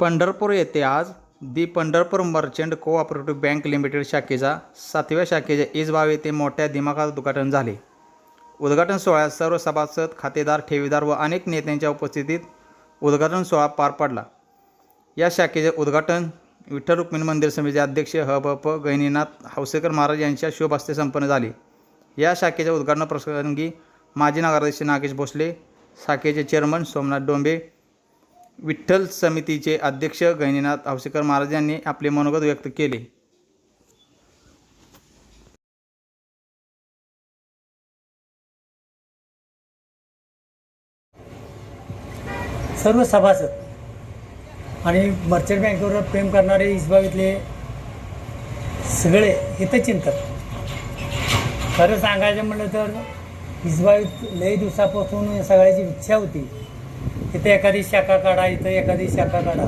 पंढरपूर येथे आज the Pandharpur merchant cooperative bank limited शाखेचा सातव्या शाखेच्या इजबाव येथे मोठ्या दिमाखात उद्घाटन झाले. उद्घाटन सोहळ्यात सर्व सभासद खातेदार ठेवीदार व अनेक नेत्यांच्या उपस्थितीत उद्घाटन सोहळा पार पडला. या शाखेचे उद्घाटन विठ्ठल रुक्मिणी मंदिर समितीचे अध्यक्ष ह भ प गहिनीनाथ हौसेकर महाराज यांच्या शुभ हस्ते संपन्न झाले. या शाखेच्या उद्घाटन प्रसंगी माजी नगराध्यक्ष नागेश भोसले शाखेचे चेअरमन सोमनाथ डोंबे विठ्ठल समितीचे अध्यक्ष गहिनीनाथ हावसेकर महाराज यांनी आपले मनोगत व्यक्त केले. सर्व सभासद आणि मर्चंट बँकेवर प्रेम करणारे इस्बावीतले सगळे हितचिंतक खरं सांगायचं म्हटलं तर इस्बावीत लई दिवसापासून सगळ्याची इच्छा होती. इथं एखादी शाखा काढा इथं एखादी शाखा काढा.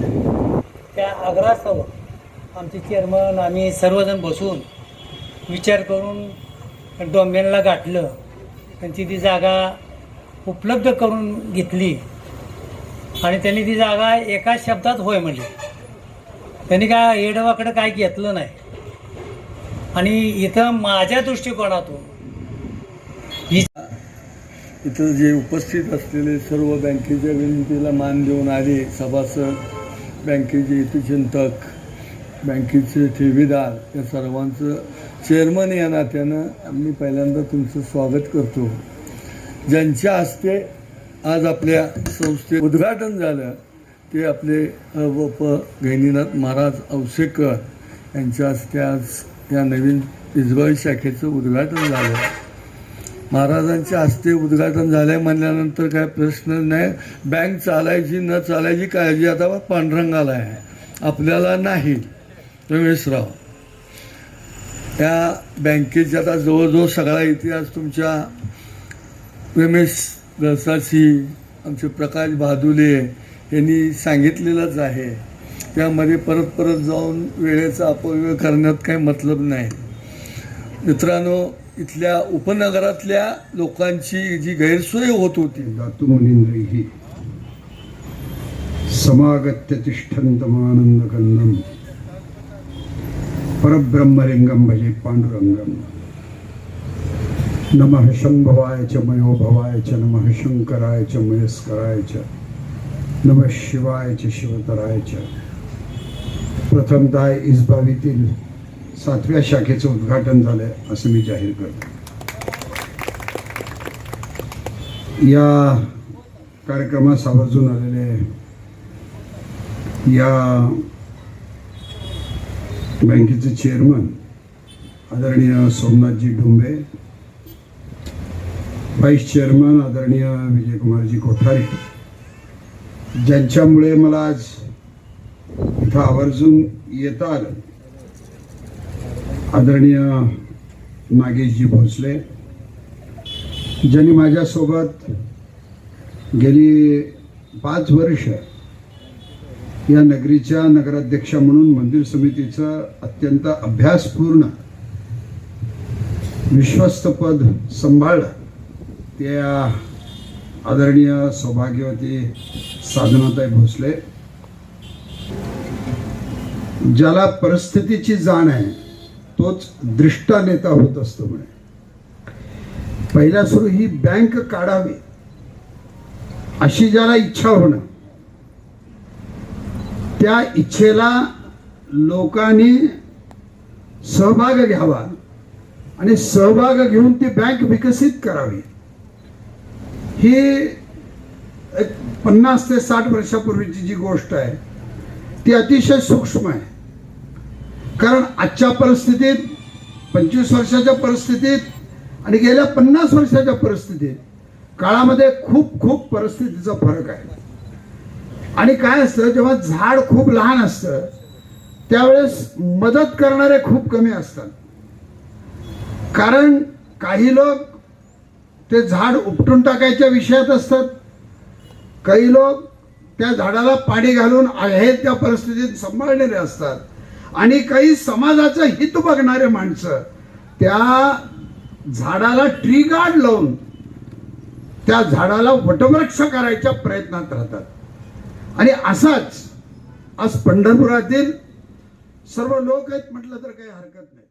त्या आग्रहास्तव आमचे चेअरमन आम्ही सर्वजण बसून विचार करून डोंबेनला गाठलं. त्यांची ती जागा उपलब्ध करून घेतली. आणि त्यांनी ती जागा एका शब्दात होय म्हणली. त्यांनी काय येडवाकडं काय घेतलं नाही. आणि इथं माझ्या दृष्टिकोनातून ही इथं जे उपस्थित असलेले सर्व बँकेच्या विनंतीला मान देऊन आले सभासद बँकेचे हितचिंतक बँकेचे ठेवीदार या सर्वांचं चेअरमन या नात्यानं आम्ही पहिल्यांदा तुमचं स्वागत करतो. ज्यांच्या हस्ते आज आपल्या संस्थे उद्घाटन झालं ते आपले व प गहिनीनाथ महाराज औसेकर यांच्या हस्ते आज या नवीन इजबाई शाखेचं उद्घाटन झालं. महाराजांच्या हस्ते उद्घाटन झालंय म्हणल्यानंतर काय प्रश्न नाही. बँक चालायची न चालायची काळजी आता पांढरंगाला आहे आपल्याला नाही. रमेशराव त्या बँकेचा आता जवळजवळ सगळा इतिहास तुमच्या रमेश गळसाची आमचे प्रकाश बहादुले यांनी सांगितलेलंच आहे. त्यामध्ये परत परत जाऊन वेळेचा अपव्यय करण्यात काही मतलब नाही. मित्रांनो इथल्या उपनगरातल्या लोकांची जी गैरसोय होत होती. दातुमुनींद्रैः समागत्य तिष्ठन्तमानन्दकन्दम् परब्रह्मलिंगम भजे पांडुरंगम नमः शंभवाय च मयोभवाय च नमः शंकराय च मयस्कराय च नमः शिवाय च शिवतराय च। प्रथमतः इसबावीतील सातव्या शाखेचं उद्घाटन झालं असं मी जाहीर करतो. या कार्यक्रमास आवर्जून आलेले या बँकेचे चेअरमन आदरणीय सोमनाथजी डोंबे व्हाईस चेअरमन आदरणीय विजयकुमारजी कोठारे ज्यांच्यामुळे मला आज इथं आवर्जून येता आलं. आदरणीय नागेशजी भोसले ज्यांनी माझ्यासोबत गेली पाच वर्ष या नगरीच्या नगराध्यक्षा म्हणून मंदिर समितीचं अत्यंत अभ्यासपूर्ण विश्वस्त पद सांभाळलं. त्या आदरणीय सौभाग्यवती साधनाताई भोसले ज्याला परिस्थितीची जाण आहे तोच दृष्टा नेता होत असतो म्हणे. पहिल्या सुरू ही बँक काढावी अशी ज्याला इच्छा होणं त्या इच्छेला लोकांनी सहभाग घ्यावा आणि सहभाग घेऊन ती बँक विकसित करावी. ही एक पन्नास ते साठ वर्षापूर्वीची जी गोष्ट आहे ती अतिशय सूक्ष्म आहे. कारण आजच्या परिस्थितीत पंचवीस वर्षाच्या परिस्थितीत आणि गेल्या पन्नास वर्षाच्या परिस्थितीत काळामध्ये खूप खूप परिस्थितीचा फरक आहे. आणि काय असतं जेव्हा झाड खूप लहान असतं त्यावेळेस मदत करणारे खूप कमी असतात. कारण काही लोक ते झाड उपटून टाकायच्या विषयात असतात. काही लोक त्या झाडाला पाणी घालून आहे त्या परिस्थितीत सांभाळलेले असतात. आणि काही समाजाचं हित बघणारे माणसं त्या झाडाला ट्री गार्ड लावून त्या झाडाला वटवृक्ष करायच्या प्रयत्नात राहतात. आणि असाच आज पंढरपुरातील सर्व लोक आहेत म्हटलं तर काही हरकत नाही.